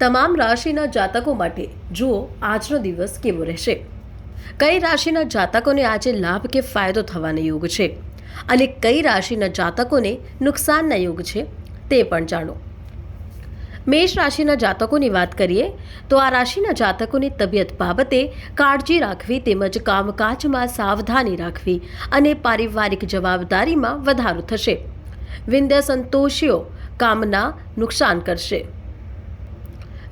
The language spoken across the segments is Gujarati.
તમામ રાશિના જાતકો માટે જુઓ આજનો દિવસ કેવો રહેશે. કઈ રાશિના જાતકોને આજે લાભ કે ફાયદો થવાનો યોગ છે અને કઈ રાશિના જાતકોને નુકસાનના યોગ છે તે પણ જાણો. મેષ રાશિના જાતકોની વાત કરીએ તો આ રાશિના જાતકોની તબિયત બાબતે કાળજી રાખવી તેમજ કામકાજમાં સાવધાની રાખવી અને પારિવારિક જવાબદારીમાં વધારો થશે. વિંધ્ય સંતોષીઓ કામના નુકસાન કરશે.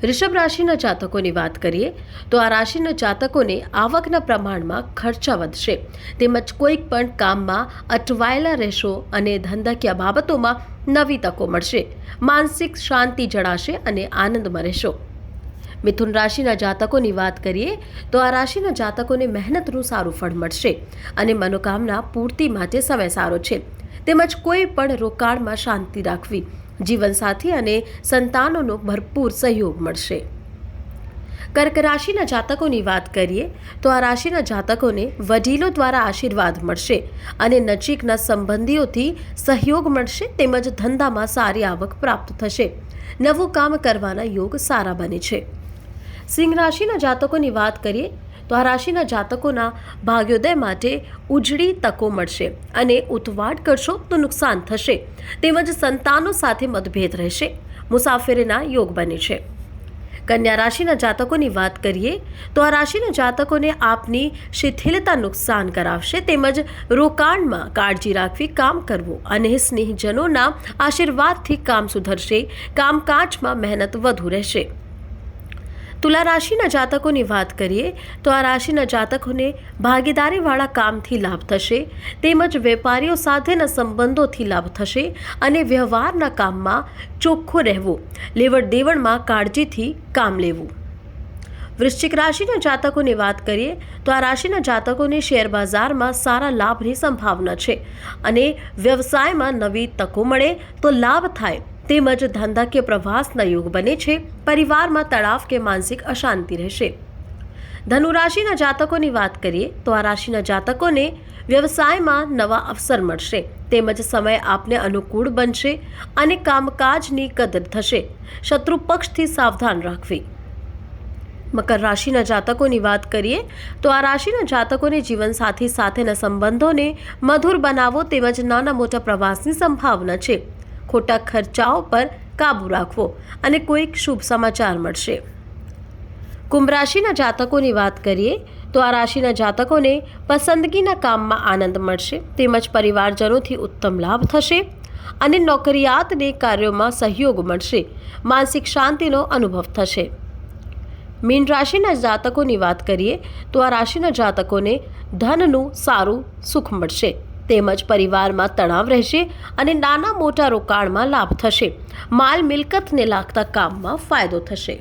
ઋષભ રાશિના જાતકોની વાત કરીએ, તો આ રાશિના જાતકોને આવકના પ્રમાણમાં ખર્ચા વધશે. તેમજ કોઈક પણ કામમાં અટવાયેલા રહેશો અને ધંધાકીય બાબતોમાં નવી તકો મળશે. માનસિક શાંતિ જણાશે અને આનંદમાં રહેશો. મિથુન રાશિના જાતકોની વાત કરીએ, તો આ રાશિના જાતકોને મહેનતનું સારું ફળ મળશે અને મનોકામના પૂર્તિ માટે સમય સારો છે. તેમજ કોઈ પણ રોકાણમાં શાંતિ રાખવી. જીવનસાથી અને સંતાનોનો ભરપૂર સહયોગ મળશે. કર્ક રાશિના જાતકોની વાત કરીએ, તો આ રાશિના જાતકોને વડીલો દ્વારા આશીર્વાદ મળશે અને નજીકના સંબંધીઓથી સહયોગ મળશે તેમજ ધંધામાં સારી આવક પ્રાપ્ત થશે. નવું કામ કરવાના યોગ સારા બને છે. સિંહ રાશિના જાતકોની વાત કરીએ તો આ રાશિના જાતકોના ભાગ્યોદય માટે ઉજળી તકો મળશે અને ઉતવાટ કરશો તો નુકસાન થશે. તેમજ સંતાનો સાથે મતભેદ રહેશે. મુસાફરીના યોગ બને છે. કન્યા રાશિના જાતકોની વાત કરીએ, તો આ રાશિના જાતકોને આપની શિથિલતા નુકસાન કરાવશે. તેમજ રોકાણમાં કાળજી રાખવી, કામ કરવું અને સ્નેહજનોના આશીર્વાદથી કામ સુધરશે. કામકાજમાં મહેનત વધુ રહેશે. તુલા રાશિના જાતકોની વાત કરીએ, તો આ રાશિના જાતકોને ભાગીદારીવાળા કામથી લાભ થશે, તેમજ વેપારીઓ સાથેના સંબંધોથી લાભ થશે અને વ્યવહારના કામમાં ચોખ્ખું રહેવું લેવડ દેવડમાં કાળજીથી કામ લેવું. વૃશ્ચિક રાશિના જાતકોની વાત કરીએ, તો આ રાશિના જાતકોને શેર બજારમાં સારા લાભની સંભાવના છે અને વ્યવસાયમાં નવી તકો મળે તો લાભ થાય. તેમજ ધંધાકીય પ્રવાસના યોગ બને છે, પરિવારમાં તણાવ કે માનસિક અશાંતિ રહેશે. ધનુ રાશિના જાતકોની વાત કરીએ, તો આ રાશિના જાતકોને વ્યવસાયમાં નવા અવસર મળશે. તેમજ સમય આપને અનુકૂળ બનશે અને કામકાજની કદર થશે. શત્રુ પક્ષથી સાવધાન રાખવી. મકર રાશિના જાતકોની વાત કરીએ, તો આ રાશિના જાતકોને જીવનસાથી સાથેના સંબંધોને મધુર બનાવો તેમજ નાના મોટા પ્રવાસની સંભાવના છે. ખોટા ખર્ચાઓ પર કાબૂ રાખવો અને કોઈક શુભ સમાચાર મળશે. કુંભ રાશિના જાતકોની વાત કરીએ, તો આ રાશિના જાતકોને પસંદગીના કામમાં આનંદ મળશે, તેમજ પરિવારજનોથી ઉત્તમ લાભ થશે અને નોકરિયાતને કાર્યોમાં સહયોગ મળશે, માનસિક શાંતિનો અનુભવ થશે. મીન રાશિના જાતકોની વાત કરીએ, તો આ રાશિના જાતકોને ધનનું સારું સુખ મળશે. તેમજ પરિવારમાં તણાવ રહેશે અને નાના મોટા રોકાણમાં લાભ થશે. માલ મિલકતને લાગતા કામમાં ફાયદો થશે.